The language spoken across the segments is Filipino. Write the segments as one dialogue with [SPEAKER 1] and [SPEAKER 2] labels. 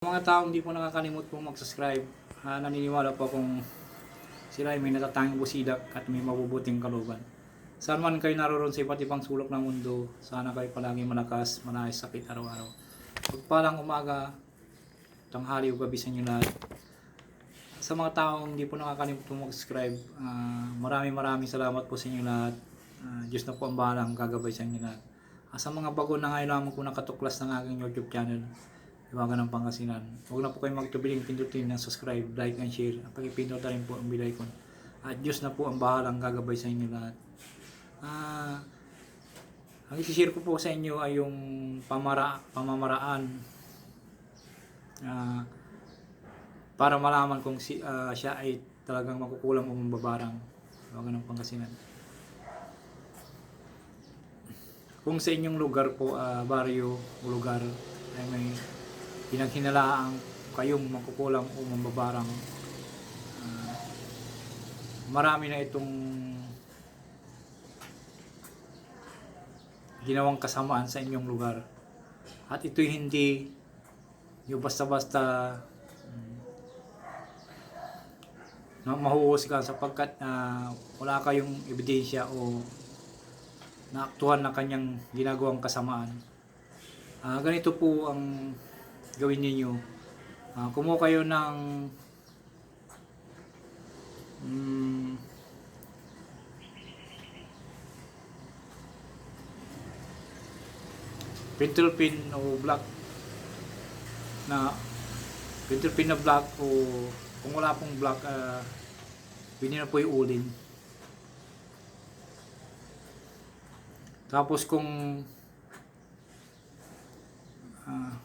[SPEAKER 1] Mga taong hindi po nakakalimot po mag-subscribe, ah, naniniwala po kung sila ay may natatanging busidak at may mabubuting kalooban. Saan man kayo naroon sa iba't ibang sulok ng mundo, sana kayo palagi malakas, manayos sakit araw-araw. Pagpalang umaga, tanghali o gabi sa inyo lahat. Sa mga taong hindi po nakakalimot po mag-subscribe, ah, maraming maraming salamat po sa inyo lahat. Ah, Diyos na po ang bahalang gagabay sa inyo lahat. Ah, sa mga bago na ngayon lamang po nakatuklas ng aking YouTube channel, Iwagan ng Pangasinan. Huwag na po kayong magtubiling pindutin ng subscribe, like, and share. At pag-ipindot na rin po ang bell icon. At Diyos na po ang bahalang gagabay sa inyo lahat. Ah, ang isi-share ko po sa inyo ay yung pamara, pamamaraan ah, para malaman kung si, ah, siya ay talagang makukulang o mambabarang. Iwagan ng Pangasinan. Kung sa inyong lugar po, ah, baryo o lugar ay may pinaghinalaang kayong makukulam o mambabarang ah, marami na itong ginawang kasamaan sa inyong lugar at ito'y hindi yung basta-basta mm, na mahuhusga sapagkat ah, wala kayong ebidensya o naaktuhan na kanyang ginagawang kasamaan. Ah, ganito po ang gawin ninyo. Ah, kumuha kayo ng mm, pencil pin o black na pencil pin na black o kung wala pong black uh, pwede na po yung ulin tapos kung ah,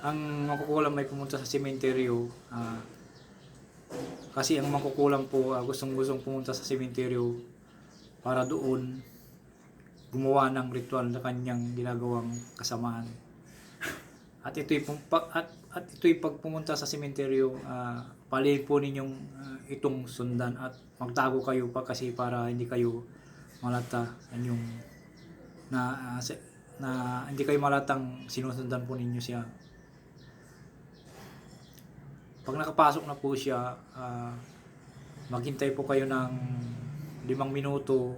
[SPEAKER 1] ang makukulam ay pumunta sa sementeryo ah, kasi ang makukulam po ah, gustong gustong pumunta sa sementeryo para doon gumawa ng ritual na kanyang ginagawang kasamaan at ito'y at, at ito'y pag pumunta sa sementeryo uh, paliin po ninyong ah, itong sundan at magtago kayo pa kasi para hindi kayo malata sa inyong na ah, se- na hindi kayo malatang sinusundan po ninyo siya pag nakapasok na po siya, ah, maghintay po kayo ng limang minuto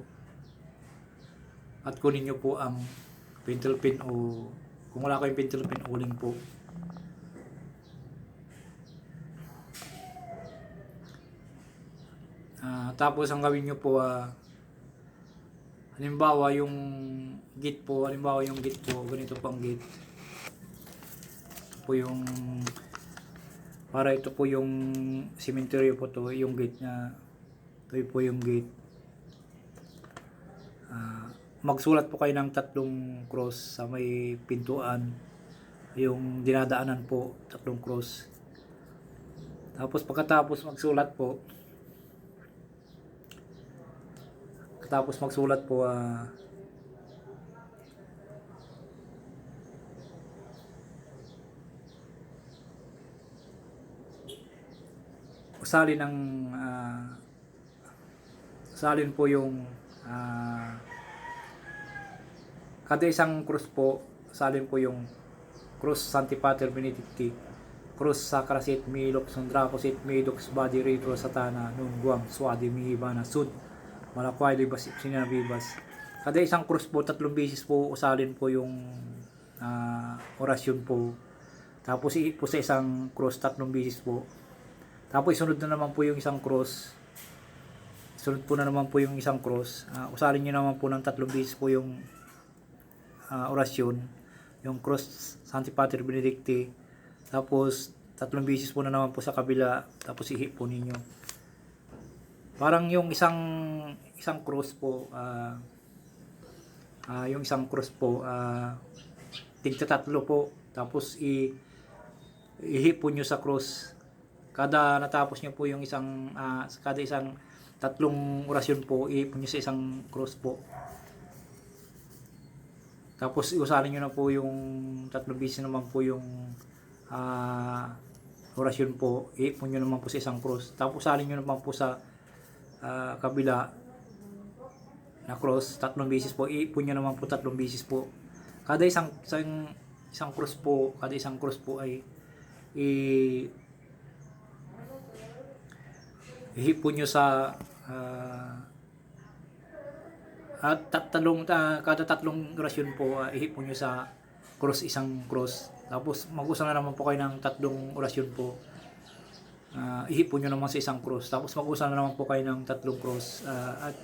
[SPEAKER 1] at kunin nyo po ang pencil pin o kung wala kayong pencil pin, uling po. Ah, tapos ang gawin nyo po, ah, halimbawa yung gate po, halimbawa yung gate po, ganito po ang gate. Ito po yung para ito po yung cemetery po to, yung gate na ito po yung gate. Ah, magsulat po kayo ng tatlong cross sa may pintuan. Yung dinadaanan po, tatlong cross. Tapos pagkatapos magsulat po, pagkatapos magsulat po, ah, usalin ng ah, usalin po yung ah, kada isang cross po usalin po yung cross Santi Pater Benedicti cross Sacrasit Milok Sundracosit Medox Body Retro Satana Nun Guam Swadi Mihibana Sud Malakway Libas Sinabibas kada isang cross po tatlong beses po usalin po yung ah, orasyon po. Tapos po sa isang cross tatlong beses po tapos isunod na naman po yung isang cross. Sunod po na naman po yung isang cross. Ah, usalin nyo naman po ng tatlong beses po yung ah, orasyon. Yung cross Santi Pater Benedicti. Tapos tatlong beses po na naman po sa kabila. Tapos ihi po ninyo. Parang yung isang isang cross po ah, ah, yung isang cross po ah, tigta tatlo po. Tapos i ihi po nyo sa cross kada natapos niyo po yung isang ah, kada isang tatlong orasyon po iipon niyo sa isang cross po. Tapos usalin niyo na po yung tatlong beses naman po yung ah, orasyon po iipon niyo naman po sa isang cross. Tapos usalin niyo naman po sa ah, kabila na cross tatlong beses po iipon niyo naman po tatlong beses po. Kada isang isang isang cross po, kada isang cross po ay i ihipon nyo sa ah, at tatlong ta, kada tatlong orasyon po ah, ihipon nyo sa cross isang cross. Tapos mag-usa na naman po kayo ng tatlong orasyon po. Ah, ihipon nyo naman sa isang cross. Tapos mag-usa na naman po kayo ng tatlong cross. Ah, at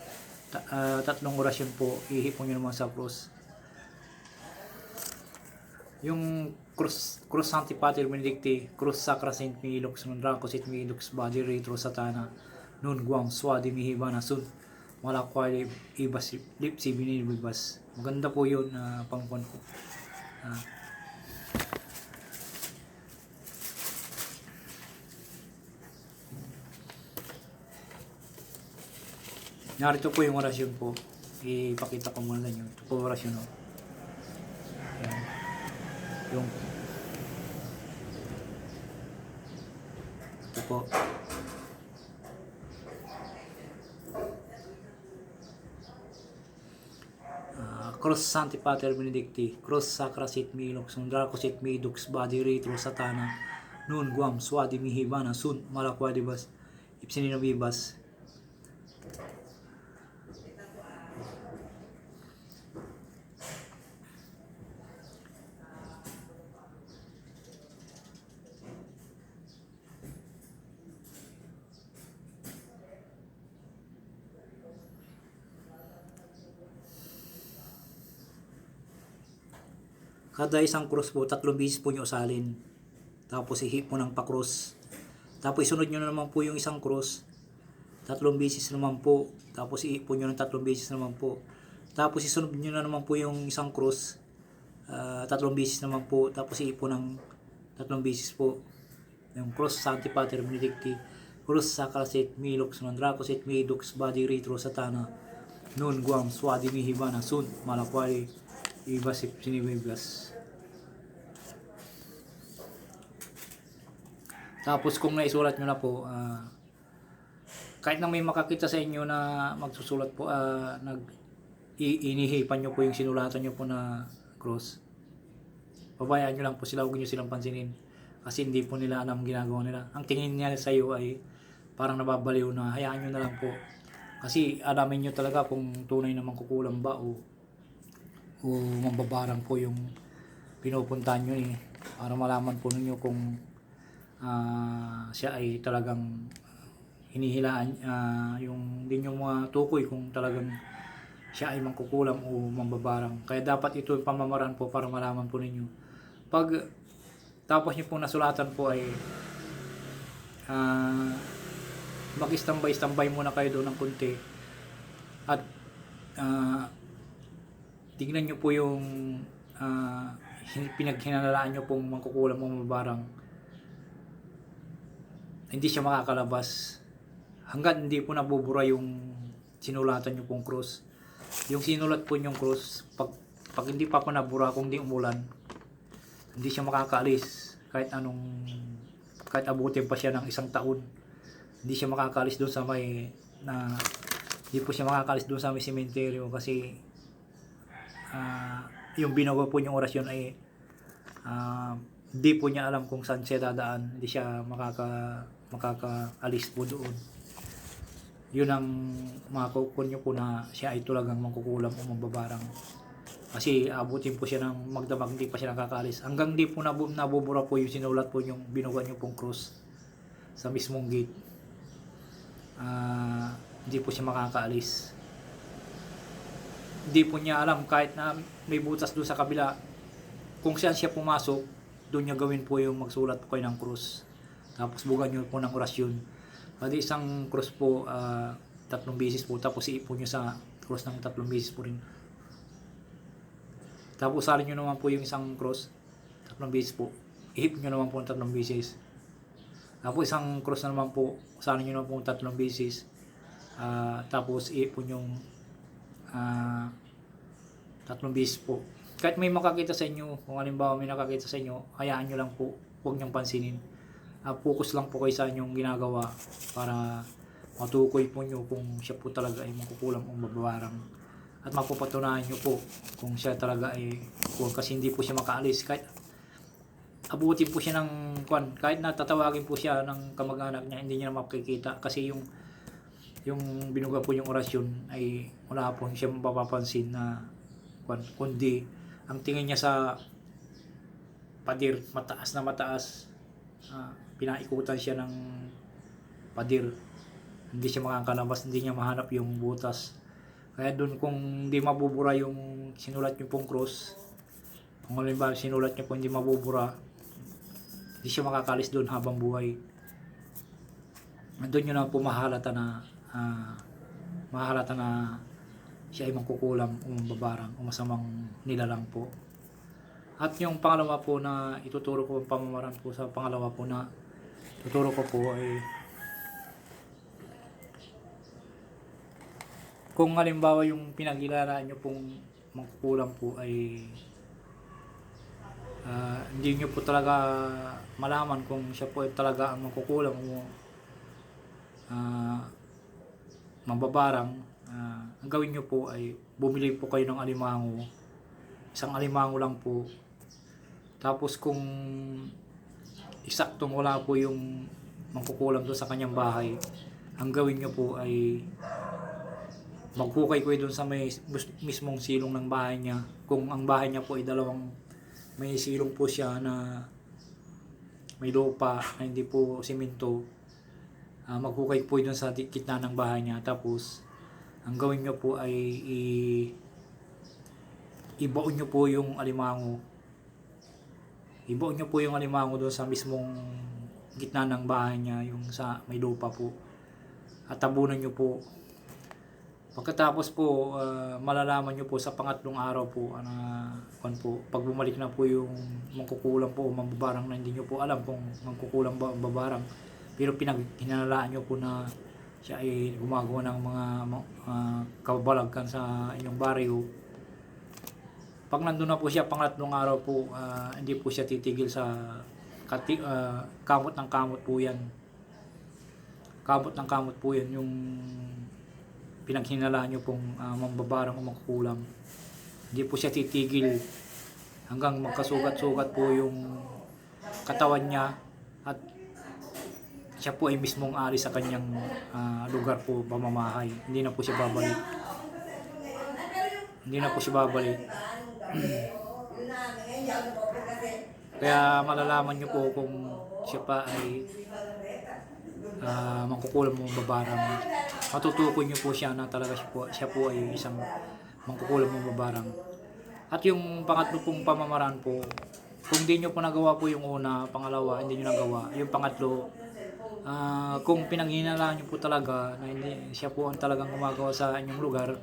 [SPEAKER 1] ta- ah, tatlong orasyon po ihipon nyo naman sa cross yung cross cross Sancti Pater Benedicti cross Sacra Saint Milux Mondracos et Milux Body Retro Satana nun guang swadi mihibana sun malakwai ibas lipsi binibas maganda po yun na pangkuan ko Ah. Narito po yung orasyon po. Ipakita ko muna sa inyo. Ito po orasyon. Oh. Yung ito po. Ah, Cross Sancti Pater Benedicti, Cross Sacra Sit Milux, Sundraco Sit Midux, Body Retro Satana, Nun Guam, Swadi Mihibana, Sun, Malakwadibas, Ipsinino Kada isang cross po, tatlong beses po nyo usalin. Tapos ihip mo ng pa-cross. Tapos isunod nyo na naman po yung isang cross. Tatlong beses naman po. Tapos ihip po nyo ng tatlong beses naman po. Tapos isunod nyo na naman po yung isang cross. Ah, tatlong beses naman po. Tapos ihip po ng tatlong beses po. Yung cross Sancti Pater Benedicti. Cross Sacrasit Milux Mandracosit Midux Body Retro Satana. Nun Guam Swadi Mihibana Sun Malakwai Ibas Sinibibas. Tapos kung naisulat nyo na po, ah, kahit na may makakita sa inyo na magsusulat po, ah, nag inihipan nyo po yung sinulatan nyo po na cross. Pabayaan nyo lang po sila, huwag nyo silang pansinin. Kasi hindi po nila alam ginagawa nila. Ang tingin niya sa iyo ay parang nababaliw na hayaan nyo na lang po. Kasi alamin nyo talaga kung tunay na mangkukulam ba o o mambabarang po yung pinupuntahan nyo eh para malaman po ninyo kung ah, siya ay talagang hinihilaan ah, yung din yung mga tukoy kung talagang siya ay mangkukulam o mambabarang. Kaya dapat ito yung pamamaraan po para malaman po ninyo. Pag tapos nyo pong nasulatan po ay ah mag-standby-standby muna kayo doon ng kunti at ah, tignan nyo po yung ah, hin- pinaghinalaan nyo pong mangkukulam o mabarang. Hindi siya makakalabas. Hanggat hindi po nabubura yung sinulatan nyo pong cross. Yung sinulat po yung cross pag, pag hindi pa po nabura kung hindi umulan hindi siya makakaalis. Kahit anong kahit abutin pa siya ng isang taon hindi siya makakaalis doon sa may na hindi po siya makakaalis doon sa may sementeryo kasi ah, yung binawa po niyong orasyon ay ah, hindi po niya alam kung saan siya dadaan. Hindi siya makaka makakaalis po doon. Yun ang makakukun niyo po na siya ay talagang mangkukulam o mambabarang kasi abutin po siya ng magdamag hindi pa siya nakakaalis. Hanggang di po nabu- nabubura po yung sinulat po yung binuga niyo pong cross sa mismong gate. Ah, hindi po siya makakaalis hindi po niya alam kahit na may butas doon sa kabila. Kung saan siya pumasok doon niya gawin po yung magsulat po kayo ng cross tapos bugan niyo po ng orasyon. Pati isang cross po ah, tatlong beses po. Tapos iipon niyo sa cross ng tatlong beses po rin. Tapos salin niyo naman po yung isang cross tatlong beses po. Ihip niyo naman po ng tatlong beses tapos isang cross na naman po salin niyo naman po ng tatlong beses Ah, tapos iipon yung ah, tatlong beses po. Kahit may makakita sa inyo, kung halimbawa may nakakita sa inyo, hayaan nyo lang po, huwag niyong pansinin. Ah, focus lang po kayo sa inyong ginagawa para matukoy po nyo kung siya po talaga ay makukulang o mababarang. At mapapatunayan nyo po kung siya talaga ay kung kasi hindi po siya makaalis. Kahit abutin po siya ng kwan kahit na tatawagin po siya ng kamag-anak niya hindi niya makikita kasi yung yung binuga po yung orasyon ay wala po siya mapapansin na kundi ang tingin niya sa padir mataas na mataas ah, pinaikutan siya ng padir hindi siya makakalabas hindi niya mahanap yung butas. Kaya doon kung hindi mabubura yung sinulat niyo pong cross kung halimbawa sinulat niyo po hindi mabubura hindi siya makakalis doon habang buhay. Doon yun na po mahalata na ah, mahalata na siya ay mangkukulam o mambabarang o masamang nilalang po. At yung pangalawa po na ituturo ko pamamaraan po sa pangalawa po na tuturo ko po ay kung halimbawa yung pinaghilalaan nyo pong mangkukulam po ay ah, hindi nyo po talaga malaman kung siya po ay talaga ang mangkukulam o ah, mababarang ah, ang gawin nyo po ay bumili po kayo ng alimango. Isang alimango lang po. Tapos kung eksaktong wala po yung mangkukulam doon sa kanyang bahay ang gawin nyo po ay maghukay ko doon sa may mismong silong ng bahay niya. Kung ang bahay niya po ay dalawang may silong po siya na may lupa na hindi po simento, ah, maghukay po doon sa gitna ng bahay niya. Tapos, ang gawin niyo po ay i ibaon niyo po yung alimango. Ibaon niyo po yung alimango doon sa mismong gitna ng bahay niya, yung sa may lupa po. At tabunan niyo po Pagkatapos po, ah, malalaman nyo po sa pangatlong araw po, na kung po, pag bumalik na po yung mangkukulang po, mambabarang na hindi nyo po alam kung mangkukulang ba o babarang. Pero pinaghinalaan nyo po na siya ay gumagawa ng mga uh, kabalagkan sa inyong baryo. Pag nandun na po siya, pangatlong araw po, ah, hindi po siya titigil sa kati, ah, kamot ng kamot po yan. Kamot ng kamot po yan, yung pinaghinalaan nyo pong uh, mambabarang o makukulam. Hindi po siya titigil hanggang magkasugat-sugat po yung katawan niya at siya po ay mismong ari sa kanyang ah, lugar po pamamahay. Hindi na po siya babalik. Hindi na po siya babalik. Kaya malalaman nyo po kung siya pa ay uh, mangkukulam mo babarang matutukoy niyo po siya na talaga siya po, siya po ay isang mangkukulam mo babarang at yung pangatlo pong pamamaraan po kung di nyo po nagawa po yung una pangalawa hindi nyo nagawa yung pangatlo ah, kung pinanghinalaan nyo po talaga na hindi siya po ang talagang gumagawa sa inyong lugar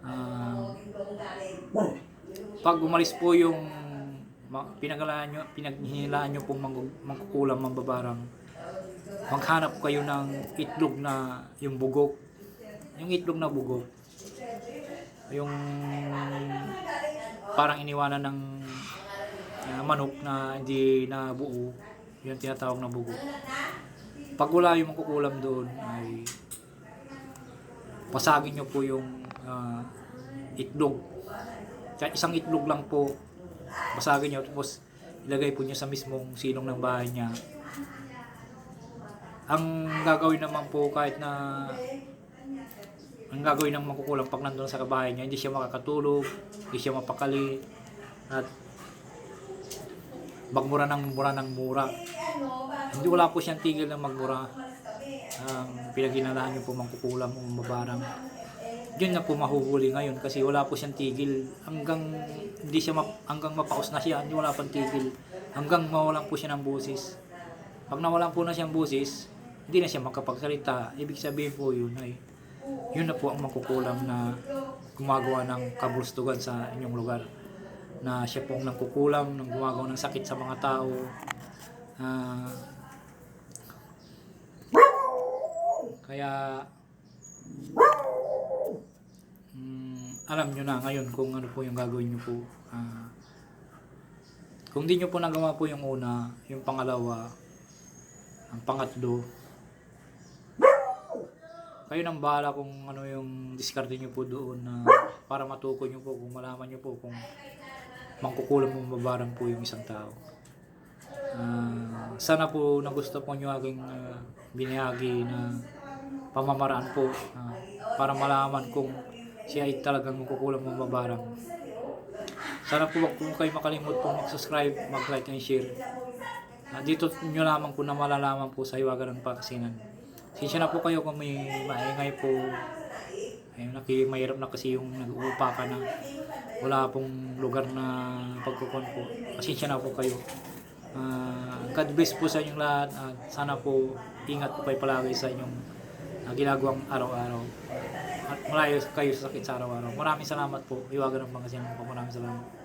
[SPEAKER 1] ah, pag umalis po yung pinagalaan nyo, pinaghinilaan nyo pong mang- mangkukulam mambabarang maghanap kayo ng itlog na yung bugok. Yung itlog na bugok. Yung parang iniwanan ng uh, manok na hindi na buo. Yung tinatawag na bugok. Pag wala yung makukulam doon ay pasagin nyo po yung ah, itlog. Kaya isang itlog lang po basagin nyo tapos ilagay po nyo sa mismong silong ng bahay niya ang gagawin naman po kahit na ang gagawin ng makukulang pag nandun sa kabahay niya, hindi siya makakatulog, hindi siya mapakali, at magmura ng mura ng mura. Hindi wala po siyang tigil ng magmura. Ang pinaginalahan niyo po mangkukulam o mabarang. Yun na po mahuhuli ngayon kasi wala po siyang tigil hanggang hindi siya map, hanggang mapaos na siya, hindi wala pang tigil. Hanggang mawalan po siya ng busis. Pag nawalan po na siyang busis, hindi na siya makapagsalita. Ibig sabihin po yun ay yun na po ang makukulam na gumagawa ng kabulustugan sa inyong lugar. Na siya po ang nangkukulam, nang gumagawa ng sakit sa mga tao. Ah, kaya mm, alam nyo na ngayon kung ano po yung gagawin nyo po. Ah, kung di nyo po nagawa po yung una, yung pangalawa, ang pangatlo, kayo nang bahala kung ano yung discarding nyo po doon na para matukoy nyo po kung malaman nyo po kung mangkukulam mo babarang po yung isang tao. Ah, sana po nagusto po nyo aking ah, binahagi na pamamaraan po ah, para malaman kung siya ay talagang magkukulang mababarang. Sana po wag po kayo makalimot po mag-subscribe, mag-like and share. Ah, dito nyo lamang po na malalaman po sa Hiwaga ng Pakasinan. Sinsya na po kayo kung may maingay po. Ay, naki, mahirap na kasi yung nag-uupa ka na wala pong lugar na pagkukon po. Pasensya na po kayo. Ah, God bless po sa inyong lahat. at sana po ingat po kayo palagi sa inyong ah, ginagawang araw-araw. Malayo kayo sa sakit sa araw-araw. Maraming salamat po. Iwagan ng Pangasinan po. Maraming salamat.